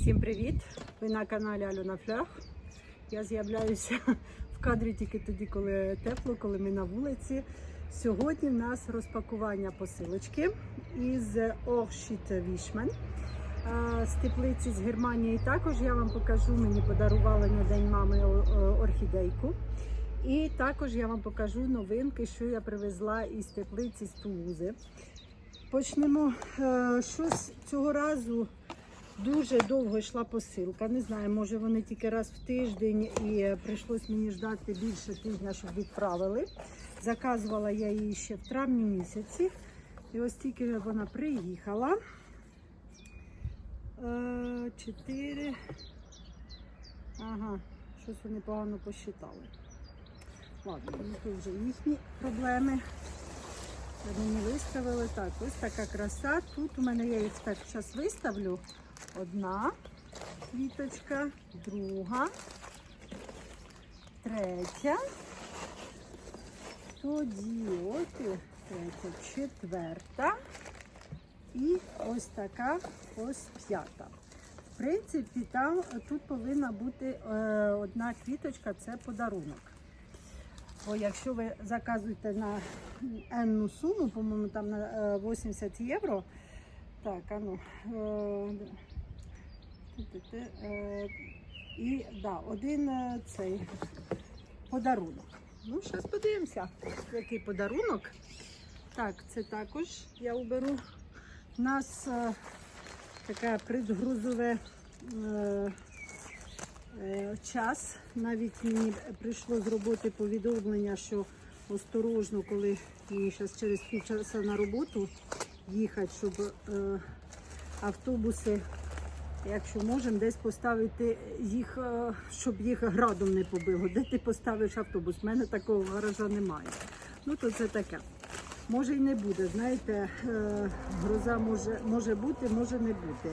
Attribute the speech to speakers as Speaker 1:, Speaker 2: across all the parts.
Speaker 1: Всім привіт! Ви на каналі Альона Флях. Я з'являюся в кадрі тільки тоді, коли тепло, коли ми на вулиці. Сьогодні в нас розпакування посилочки із Оршіт Вішмен. З теплиці з Германії також я вам покажу. Мені подарували на День мами орхідейку. І також я вам покажу новинки, що я привезла із теплиці з Тулузи. Почнемо. Е, Щось цього разу Дуже довго йшла посилка. Не знаю, може вони тільки раз в тиждень і е, прийшлось мені ждати більше тижня, щоб відправили. Заказувала я її ще в травні місяці. І ось тільки вона приїхала. Е, Чотири. Ага, щось вони погано посчитали. Ладно, ну то вже їхні проблеми. Мені виставили так, ось така краса. Тут у мене є експерт. Зараз виставлю. Одна квіточка, друга, третя. Тоді ось третя, четверта. І ось така ось п'ята. В принципі, там тут повинна бути е, одна квіточка, це подарунок. Бо якщо ви заказуєте на енну суму, по-моєму, там на е, 80 євро. Так, а ну. е, е, І да, один е, цей подарунок. Ну, зараз подивимося, який подарунок. Так, це також я уберу. У нас е, таке предгрузове е, е, час. Навіть мені прийшло з роботи повідомлення, що осторожно, коли мені зараз через півчаса на роботу їхати, щоб е, автобуси Якщо можемо десь поставити їх, е, щоб їх градом не побило. Де ти поставиш автобус? У мене такого гаража немає. Ну то це таке. Може і не буде. Знаєте, е, гроза може, може бути, може не бути.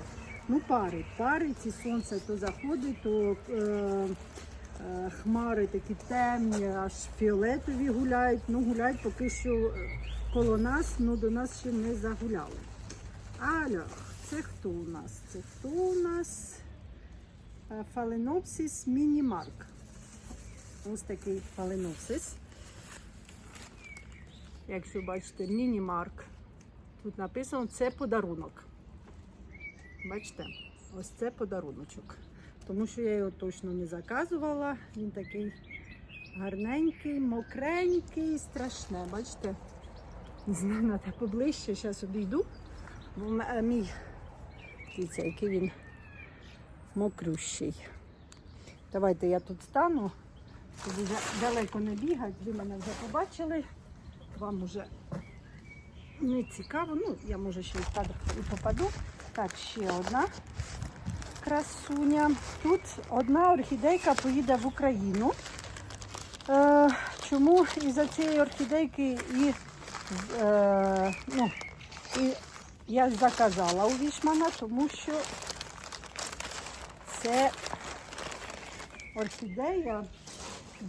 Speaker 1: Ну, пари, пари, ці сонце то заходить, то е, е, хмари такі темні, аж фіолетові гуляють. Ну, гуляють поки що коло нас, ну до нас ще не загуляли. Алло, це хто у нас? Це хто у нас? Е, Фаленопсис мінімарк. Ось такий фаленопсис. Якщо бачите, мінімарк. Тут написано це подарунок. Бачите, ось це подаруночок. Тому що я його точно не заказувала. Він такий гарненький, мокренький, страшне. Бачите? Не знаю, треба поближче. Зараз обійду. Бо е, мій дивіться, який він мокрющий. Давайте я тут стану, вже далеко не бігати. Ви мене вже побачили. Вам вже не цікаво. Ну, я може ще в кадр і попаду. Так, ще одна красуня. Тут одна орхідейка поїде в Україну. Е, чому із-за цієї орхідейки і, е, ну, і я заказала у Вішмана, тому що це орхідея.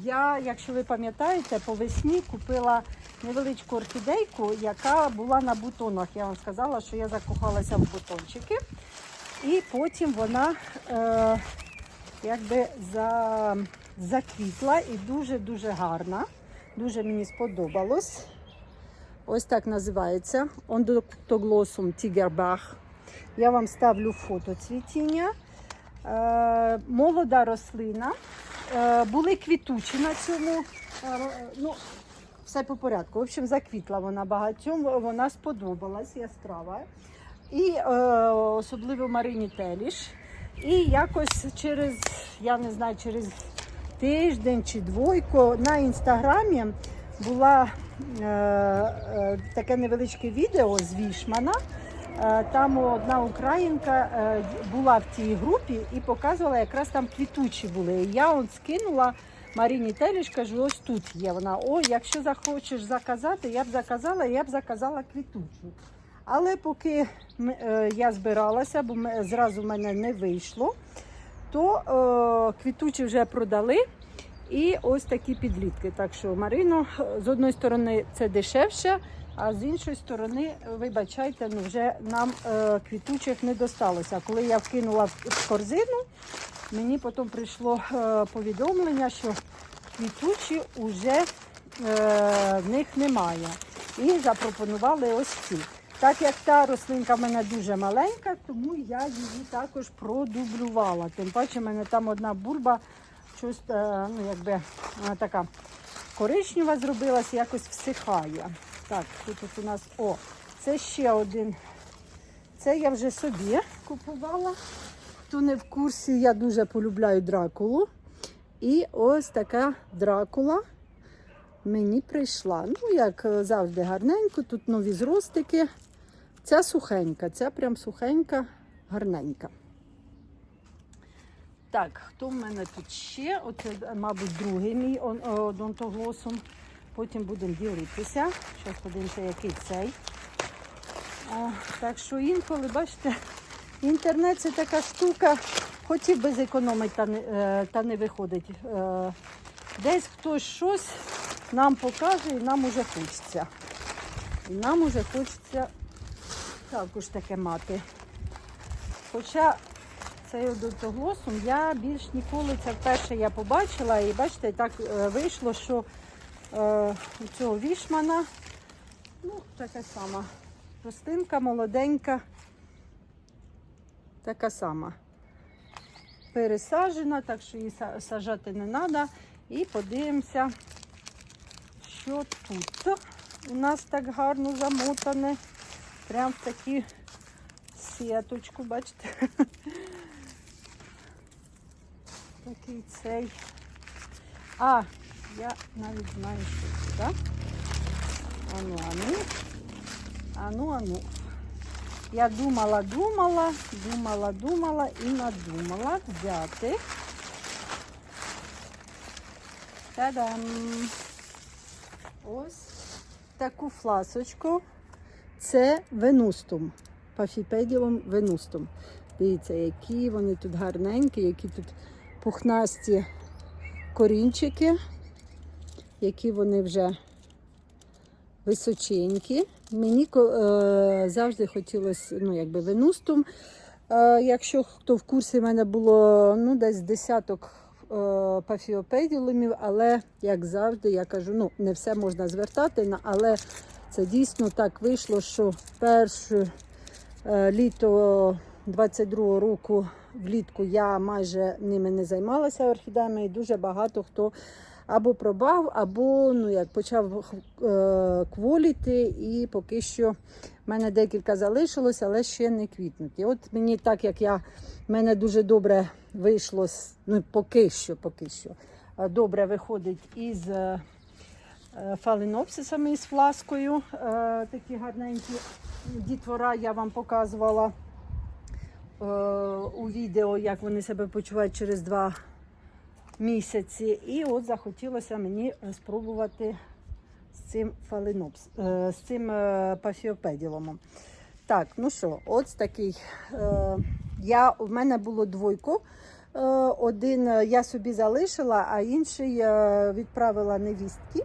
Speaker 1: Я, якщо ви пам'ятаєте, по весні купила невеличку орхідейку, яка була на бутонах. Я вам сказала, що я закохалася в бутончики. І потім вона е, якби за, заквітла і дуже-дуже гарна. Дуже мені сподобалось. Ось так називається Ондоктоглосум Тігербах. Я вам ставлю фото цвітіння. Е, молода рослина. Е, були квітучі на цьому. Е, ну, все по порядку. В общем, заквітла вона багатьом, вона сподобалась, яскрава. І особливо Марині Теліш. І якось через, я не знаю, через тиждень чи двойку на інстаграмі була е, е, таке невеличке відео з Вішмана. Е, Там одна українка е, була в тій групі і показувала, якраз там квітучі були. І я он скинула Маріні Теліш, кажу, ось тут є вона. О, якщо захочеш заказати, я б заказала, я б заказала квітучу. Але поки е, я збиралася, бо зразу в мене не вийшло, то е, квітучі вже продали. І ось такі підлітки. Так що Марино, з одної сторони, це дешевше, А з іншої сторони, вибачайте, ну вже нам е, квітучих не досталося. Коли я вкинула в, корзину, мені потім прийшло е, повідомлення, що квітучі вже е, в них немає. І запропонували ось ці. Так як та рослинка в мене дуже маленька, тому я її також продублювала. Тим паче, в мене там одна бульба щось е, ну, якби, вона така коричнева зробилась, якось всихає. Так, тут у нас о, це ще один. Це я вже собі купувала. Хто не в курсі, я дуже полюбляю дракулу. І ось така дракула мені прийшла. Ну, як е, завжди, гарненько. Тут нові зростики. Ця сухенька, ця прям сухенька, гарненька. Так, хто в мене тут ще? Оце, мабуть, другий мій е. Потім будемо ділитися. Зараз подивимося, який цей. О, так що інколи, бачите, інтернет це така штука, хотів би зекономити, та не, е, та не виходить. Е, Десь хтось щось нам покаже і нам уже хочеться. І нам уже хочеться також таке мати. Хоча цей одонтоглосум я більш ніколи це вперше я побачила. І бачите, так е, вийшло, що е, у цього вішмана ну, така сама. Рослинка молоденька, така сама. Пересаджена, так що її сажати не треба. І подивимося, що тут у нас так гарно замотане. Прям в такі сіточку, бачите? Такий цей. А, я навіть знаю, що це, так? Ану, ану. Ану, ану. Я думала, думала, думала, думала і надумала взяти. Та-дам! Ось таку фласочку. Це венустум. Пафіпеділум венустум. Дивіться, які вони тут гарненькі, які тут пухнасті корінчики, які вони вже височенькі. Мені е, завжди хотілося ну, якби венустум. Е, якщо хто в курсі, в мене було ну, десь десяток е, пафіопеділумів, але, як завжди, я кажу, ну, не все можна звертати, але це дійсно так вийшло, що перше е, літо 22-го року влітку я майже ними не займалася орхідеями, і дуже багато хто або пробав, або ну, як почав е, кволіти, і поки що в мене декілька залишилось, але ще не квітнуть. І от мені так як я в мене дуже добре вийшло, ну поки що, поки що е, добре виходить із е, е, фаленопсисами із фласкою. Такі гарненькі дітвора я вам показувала у відео, як вони себе почувають через два місяці. І от захотілося мені спробувати з цим фаленопс, е, з цим е, пафіопеділомом. Так, ну що, ось такий. Е, я, в мене було двойко. Е, один е, я собі залишила, а інший е, відправила невістки.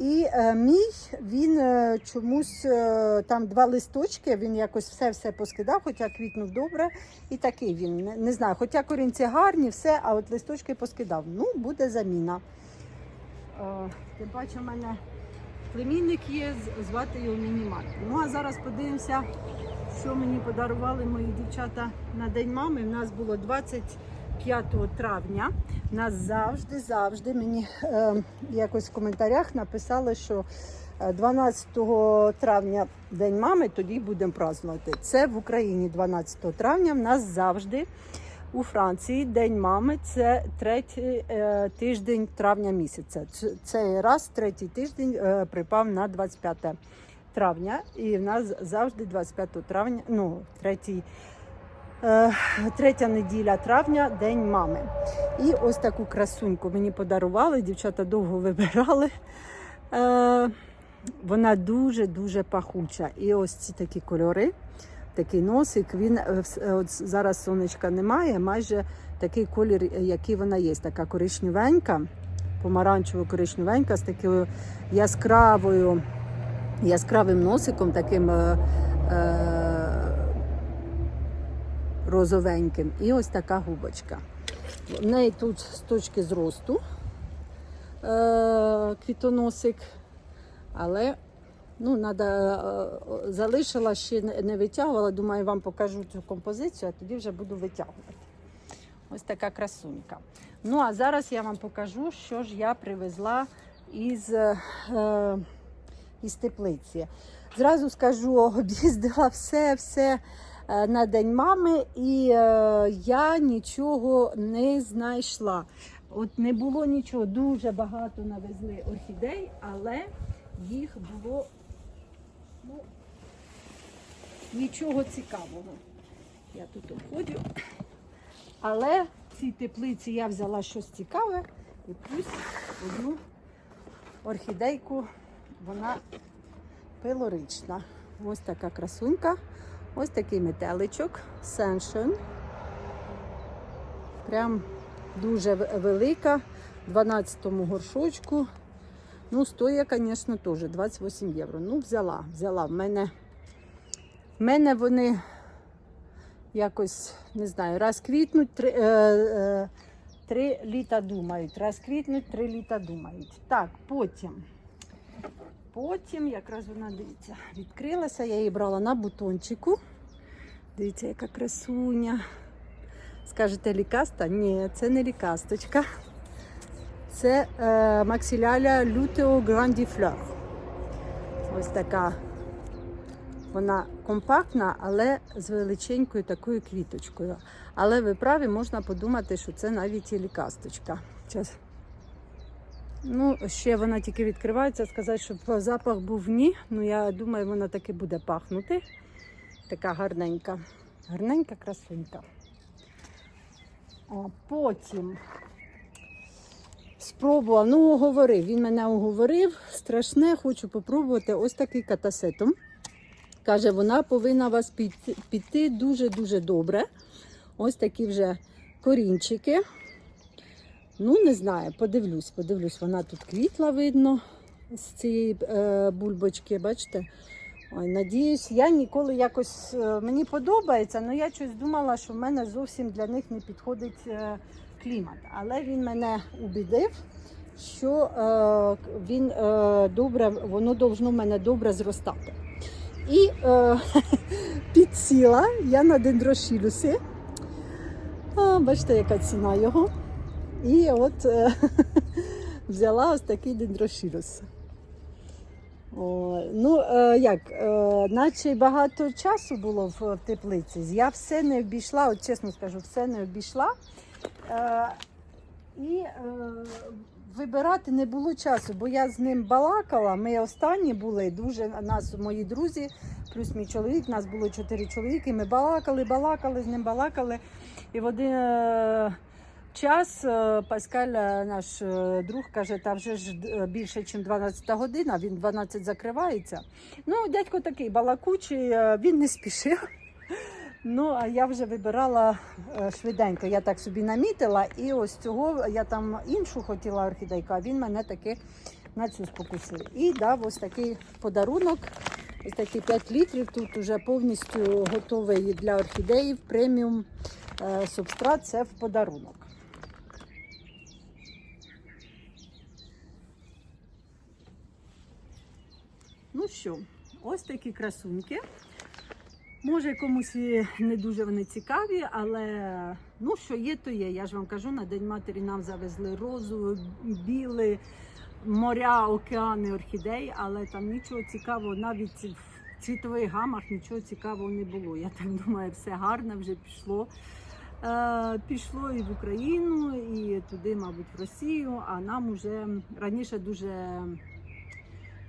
Speaker 1: І е, мій він е, чомусь е, там два листочки, він якось все-все поскидав, хоча квітнув добре. І такий він. Не, не знаю, хоча корінці гарні, все, а от листочки поскидав. Ну, буде заміна. Е, тим паче в мене племінник є, звати його Мінімат. Ну а зараз подивимося, що мені подарували мої дівчата на День мами. У нас було 25 травня. Нас завжди, завжди мені е, якось в коментарях написали, що е, 12 травня День мами, тоді будемо празднувати. Це в Україні 12 травня. В нас завжди у Франції День мами це третій е, тиждень травня місяця. Цей раз третій тиждень е, припав на 25 травня, і в нас завжди 25 травня, ну, третій, е, третя неділя травня День мами. І ось таку красуньку мені подарували. Дівчата довго вибирали. Е, вона дуже-дуже пахуча. І ось ці такі кольори такий носик. Він е, е, от зараз сонечка немає, майже такий колір, е, який вона є, така коричневенька, помаранчево коричневенька з такою яскравою яскравим носиком, таким е, е, розовеньким. І ось така губочка. В неї тут з точки зросту е, квітоносик, але ну, надо, е, залишила ще не витягувала. Думаю, вам покажу цю композицію, а тоді вже буду витягувати. Ось така красунька. Ну а зараз я вам покажу, що ж я привезла із, е, із теплиці. Зразу скажу, об'їздила все, все е, на День мами, і е, я нічого не знайшла. От не було нічого, дуже багато навезли орхідей, але їх було ну, нічого цікавого. Я тут обходжу. Але в цій теплиці я взяла щось цікаве і плюс одну орхідейку, вона пилорична. Ось така красунька, ось такий метеличок, Сеншен. Прям дуже велика, в 12-му горшочку. Ну, стоїть, звісно, теж 28 євро. Ну, взяла, взяла. В мене, в мене вони якось, не знаю, раз квітнуть, три, е, е, три літа думають. Раз квітнуть, три літа думають. Так, потім. Потім, якраз вона, дивіться, відкрилася, я її брала на бутончику. Дивіться, яка красуня. Скажете, лікаста? Ні, це не лікасточка. Це е, Максиляля Гранді Флeur. Ось така вона компактна, але з величенькою такою квіточкою. Але ви праві, можна подумати, що це навіть і лікасточка. Зараз. Ну, ще вона тільки відкривається, сказати, щоб запах був ні. Ну, я думаю, вона таки буде пахнути. Така гарненька. Гарненька красунька. А потім спробував, ну, оговорив. Він мене оговорив. Страшне, хочу попробувати ось такий катасетом. Каже, вона повинна вас піти, дуже-дуже добре. Ось такі вже корінчики. Ну, не знаю, подивлюсь, подивлюсь, вона тут квітла видно з цієї е, бульбочки, бачите? Ой, надіюсь, я ніколи якось е, мені подобається, але я щось думала, що в мене зовсім для них не підходить е, клімат. Але він мене убідив, що е, він е, добре, воно должно в мене добре зростати. І е, підсіла я на дендрошілюси. Бачите, яка ціна його. І от е, взяла ось такий дендрошілюс. О, ну, е, як, е, наче багато часу було в, в теплиці. Я все не обійшла, от чесно скажу, все не обійшла. Е, і е, вибирати не було часу, бо я з ним балакала. Ми останні були, дуже нас, мої друзі, плюс мій чоловік, нас було чотири чоловіки. Ми балакали, балакали, з ним балакали. І в один е, час е, Паскаль, е, наш е, друг, каже, та вже ж більше, ніж 12 година, він 12 закривається. Ну, дядько такий балакучий, він не спішив. Ну, а я вже вибирала швиденько. Я так собі намітила, і ось цього я там іншу хотіла орхідейку, а він мене таки на цю спокусив. І дав ось такий подарунок. Ось такий 5 літрів. Тут вже повністю готовий для орхідеїв преміум субстрат. Це в подарунок. Ну що, ось такі красунки. Може, комусь не дуже вони цікаві, але ну що є, то є. Я ж вам кажу, на День матері нам завезли розу, біли, моря, океани, орхідей, але там нічого цікавого, навіть в цвітових гамах нічого цікавого не було. Я так думаю, все гарне вже пішло. Е, пішло і в Україну, і туди, мабуть, в Росію. А нам уже раніше дуже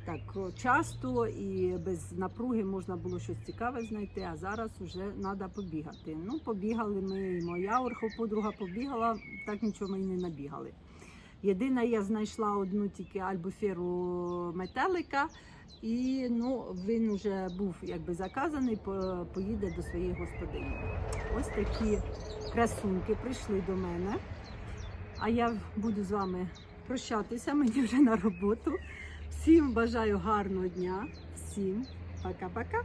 Speaker 1: так часто і без напруги можна було щось цікаве знайти, а зараз вже треба побігати. Ну, побігали ми, і моя орхоподруга побігала, так нічого ми й не набігали. Єдине, я знайшла одну тільки альбуферу метелика, і ну, він вже був якби заказаний, по- поїде до своєї господині. Ось такі красунки прийшли до мене. А я буду з вами прощатися, мені вже на роботу. Всім бажаю гарного дня. Всім пока-пока.